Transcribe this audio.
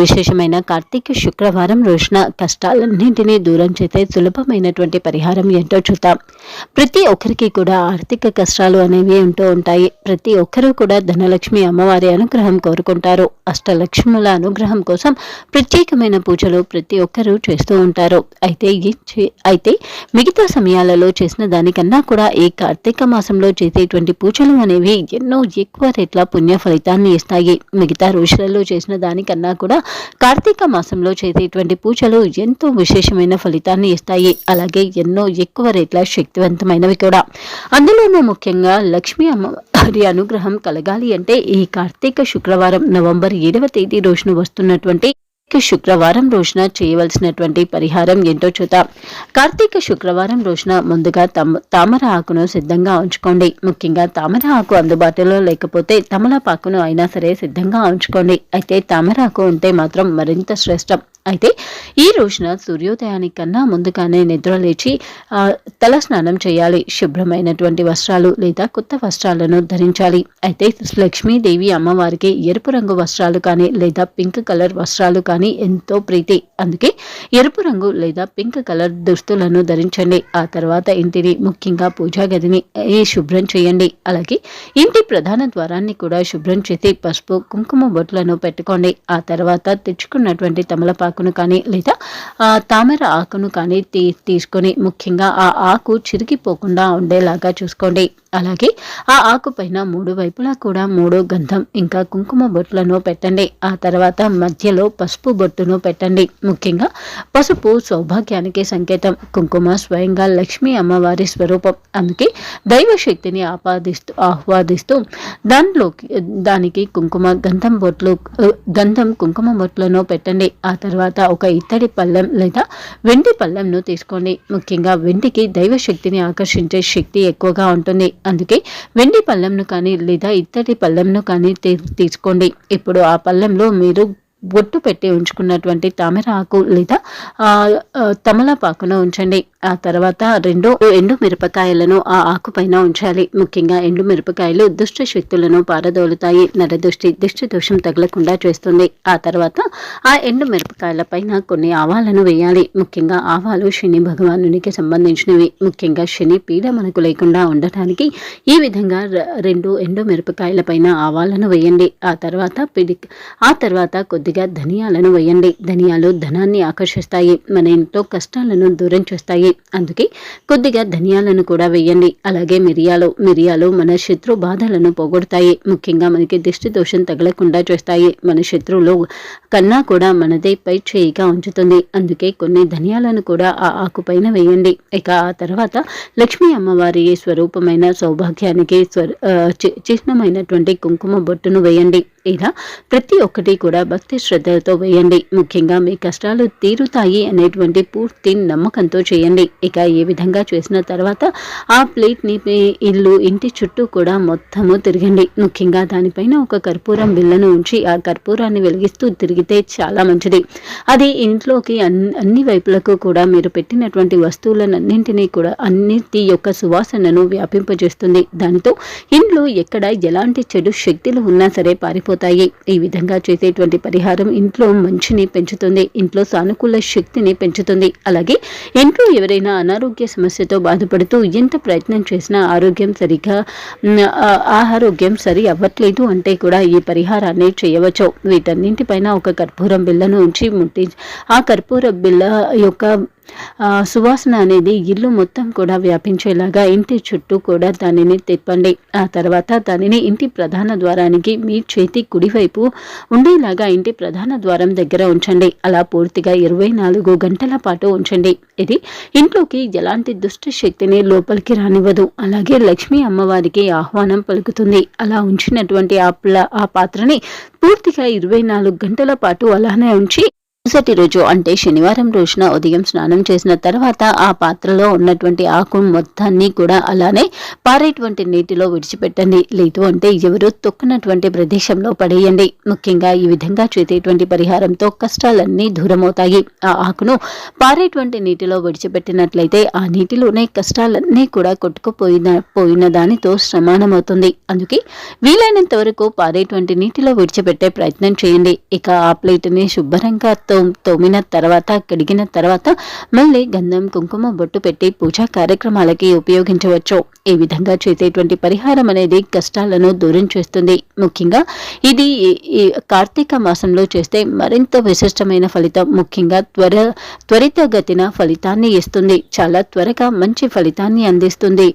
విశేషమైన కార్తీక శుక్రవారం రోజున కష్టాలన్నింటినీ దూరం చేసే సులభమైనటువంటి పరిహారం ఏంటో చూద్దాం. ప్రతి ఒక్కరికి కూడా ఆర్థిక కష్టాలు అనేవి ఉంటూ ఉంటాయి. ప్రతి ఒక్కరూ కూడా ధనలక్ష్మి అమ్మవారి అనుగ్రహం కోరుకుంటారు. అష్టలక్ష్ముల అనుగ్రహం కోసం ప్రత్యేకమైన పూజలు ప్రతి ఒక్కరూ చేస్తూ ఉంటారు. అయితే అయితే మిగతా సమయాలలో చేసిన దానికన్నా కూడా ఈ కార్తీక మాసంలో చేసేటువంటి పూజలు అనేవి ఎన్నో ఎక్కువ రేట్ల పుణ్య ఫలితాన్ని ఇస్తాయి. మిగతా రోజులలో చేసిన దానికన్నా కూడా కార్తీక మాసంలో చేసేటువంటి పూజలు ఎంతో విశేషమైన ఫలితాన్ని ఇస్తాయి. అలాగే ఎన్నో ఎక్కువ రేట్ల శక్తివంతమైనవి కూడా. అందులోనూ ముఖ్యంగా లక్ష్మీ అమ్మవారి అనుగ్రహం కలగాలి అంటే ఈ కార్తీక శుక్రవారం నవంబర్ ఏడవ తేదీ రోజున వస్తున్నటువంటి శుక్రవారం రోజున చేయవలసినటువంటి పరిహారం ఏంటో చూద్దాం. కార్తీక శుక్రవారం రోజున ముందుగా తామర ఆకును సిద్ధంగా ఉంచుకోండి. ముఖ్యంగా తామర ఆకు అందుబాటులో లేకపోతే తమలపాకును అయినా సరే సిద్ధంగా ఉంచుకోండి. అయితే తామర ఆకు ఉంటే మాత్రం మరింత శ్రేష్టం. అయితే ఈ రోజున సూర్యోదయానికన్నా ముందుగానే నిద్ర లేచి తల స్నానం చేయాలి. శుభ్రమైనటువంటి వస్త్రాలు లేదా కొత్త వస్త్రాలను ధరించాలి. అయితే లక్ష్మీదేవి అమ్మవారికి ఎరుపు రంగు వస్త్రాలు కానీ లేదా పింక్ కలర్ వస్త్రాలు కానీ ఎంతో ప్రీతి. అందుకే ఎరుపు రంగు లేదా పింక్ కలర్ దుస్తులను ధరించండి. ఆ తర్వాత ఇంటిని ముఖ్యంగా పూజా గదిని శుభ్రం చేయండి. అలాగే ఇంటి ప్రధాన ద్వారాన్ని కూడా శుభ్రం చేసి పసుపు కుంకుమ బొట్లను పెట్టుకోండి. ఆ తర్వాత తెచ్చుకున్నటువంటి తమలపాకును కానీ లేదా తామర ఆకును కానీ తీ తీసుకొని ముఖ్యంగా ఆ ఆకు చిరిగిపోకుండా ఉండేలాగా చూసుకోండి. అలాగే ఆ ఆకు పైన మూడు వైపులా కూడా మూడు గంధం ఇంకా కుంకుమ బొట్లను పెట్టండి. ఆ తర్వాత మధ్యలో పసుపు బొట్టును పెట్టండి. ముఖ్యంగా పసుపు సౌభాగ్యానికి సంకేతం. కుంకుమ స్వయంగా లక్ష్మీ అమ్మవారి స్వరూపం. అందుకే దైవశక్తిని ఆపాదిస్తూ ఆహ్వాదిస్తూ దానిలోకి దానికి కుంకుమ గంధం బొట్లు గంధం కుంకుమ బొట్లను పెట్టండి. ఆ తర్వాత ఒక ఇత్తడి పళ్ళెం లేదా వెండి పళ్ళెంను తీసుకోండి. ముఖ్యంగా వెండికి దైవశక్తిని ఆకర్షించే శక్తి ఎక్కువగా ఉంటుంది. అందుకే వెండి పళ్ళెంను కానీ లేదా ఇత్తడి పళ్ళెంను కానీ తీసుకోండి. ఇప్పుడు ఆ పళ్ళెంలో మీరు బొట్టు పెట్టి ఉంచుకున్నటువంటి తామర ఆకు లేదా తమలపాకును ఉంచండి. ఆ తర్వాత రెండు ఎండు మిరపకాయలను ఆ ఆకు పైన ఉంచాలి. ముఖ్యంగా ఎండు మిరపకాయలు దుష్ట శక్తులను పారదోలుతాయి. నరదృష్టి దిష్టి దోషం తగలకుండా చేస్తుంది. ఆ తర్వాత ఆ ఎండు మిరపకాయల పైన కొన్ని ఆవాలను వేయాలి. ముఖ్యంగా ఆవాలు శని భగవానునికి సంబంధించినవి. ముఖ్యంగా శని పీడ మనకు లేకుండా ఉండటానికి ఈ విధంగా రెండు ఎండు మిరపకాయల పైన ఆవాలను వేయండి. ఆ తర్వాత పిడి ఆ తర్వాత కొద్దిగా కొద్దిగా ధనియాలను వేయండి. ధనియాలు ధనాన్ని ఆకర్షిస్తాయి. మన ఇంట్లో కష్టాలను దూరం చేస్తాయి. అందుకే కొద్దిగా ధనియాలను కూడా వేయండి. అలాగే మిరియాలు. మిరియాలు మన శత్రు బాధలను పోగొడతాయి. ముఖ్యంగా మనకి దిష్టి దోషం తగలకుండా చేస్తాయి. మన శత్రువులు కన్నా కూడా మనదే పై చేయిగా ఉంచుతుంది. అందుకే కొన్ని ధనియాలను కూడా ఆ ఆకుపైన వేయండి. ఇక ఆ తర్వాత లక్ష్మీ అమ్మవారి స్వరూపమైన సౌభాగ్యానికి స్వర చిహ్నమైనటువంటి కుంకుమ బొట్టును వేయండి. ఇలా ప్రతి ఒక్కటి కూడా భక్తి శ్రద్ధలతో వేయండి. ముఖ్యంగా మీ కష్టాలు తీరుతాయి అనేటువంటి పూర్తి నమ్మకంతో చేయండి. ఇక ఏ విధంగా చేసిన తర్వాత ఆ ప్లేట్ని ఇల్లు ఇంటి చుట్టూ కూడా మొత్తము తిరగండి. ముఖ్యంగా దానిపైన ఒక కర్పూరం బిల్లను ఉంచి ఆ కర్పూరాన్ని వెలిగిస్తూ తిరిగితే చాలా మంచిది. అది ఇంట్లోకి అన్ని వైపులకు కూడా మీరు పెట్టినటువంటి వస్తువులన్నింటినీ కూడా అన్నిటి యొక్క సువాసనను వ్యాపింపజేస్తుంది. దానితో ఇంట్లో ఎక్కడ ఎలాంటి చెడు శక్తులు ఉన్నా సరే పారిపో పారిపోతాయి ఈ విధంగా చేసేటువంటి పరిహారం ఇంట్లో మంచిని పెంచుతుంది. ఇంట్లో సానుకూల శక్తిని పెంచుతుంది. అలాగే ఇంట్లో ఎవరైనా అనారోగ్య సమస్యతో బాధపడుతూ ఎంత ప్రయత్నం చేసినా ఆరోగ్యం సరిగా ఆరోగ్యం సరి అవ్వట్లేదు అంటే కూడా ఈ పరిహారాన్ని చేయవచ్చు. వీటన్నింటిపైన ఒక కర్పూరం బిళ్ళను ఉంచి ముట్టి ఆ కర్పూర బిళ్ళ యొక్క సువాసన అనేది ఇల్లు మొత్తం కూడా వ్యాపించేలాగా ఇంటి చుట్టూ కూడా దానిని తిప్పండి. ఆ తర్వాత దానిని ఇంటి ప్రధాన ద్వారానికి మీ చేతి కుడివైపు ఉండేలాగా ఇంటి ప్రధాన ద్వారం దగ్గర ఉంచండి. అలా పూర్తిగా ఇరవై నాలుగు గంటల పాటు ఉంచండి. ఇది ఇంట్లోకి ఎలాంటి దుష్ట శక్తిని లోపలికి రానివ్వదు. అలాగే లక్ష్మీ అమ్మవారికి ఆహ్వానం పలుకుతుంది. అలా ఉంచినటువంటి ఆ ఆ పాత్రని పూర్తిగా ఇరవై నాలుగు గంటల పాటు అలానే ఉంచి మరుసటి రోజు అంటే శనివారం రోజున ఉదయం స్నానం చేసిన తర్వాత ఆ పాత్రలో ఉన్నటువంటి ఆకు మొత్తాన్ని కూడా అలానే పారేటువంటి నీటిలో విడిచిపెట్టండి. లేదు అంటే ఎవరు తొక్కినటువంటి ప్రదేశంలో పడేయండి. ముఖ్యంగా ఈ విధంగా చేసేటువంటి పరిహారంతో కష్టాలన్నీ దూరమవుతాయి. ఆ ఆకును పారేటువంటి నీటిలో విడిచిపెట్టినట్లయితే ఆ నీటిలోనే కష్టాలన్నీ కూడా కొట్టుకుపోయిన పోయిన దానితో సమానమవుతుంది. అందుకే వీలైనంత వరకు పారేటువంటి నీటిలో విడిచిపెట్టే ప్రయత్నం చేయండి. ఇక ఆ ప్లేట్ని శుభ్రంగా తో తోమిన తర్వాత కడిగిన తర్వాత మళ్ళీ గంధం కుంకుమ బొట్టు పెట్టి పూజా కార్యక్రమాలకి ఉపయోగించవచ్చు. ఈ విధంగా చేసేటువంటి పరిహారం అనేది కష్టాలను దూరం చేస్తుంది. ముఖ్యంగా ఇది ఈ కార్తీక మాసంలో చేస్తే మరింత విశిష్టమైన ఫలితం. ముఖ్యంగా త్వర త్వరితగతిన ఫలితాన్ని ఇస్తుంది. చాలా త్వరగా మంచి ఫలితాన్ని అందిస్తుంది.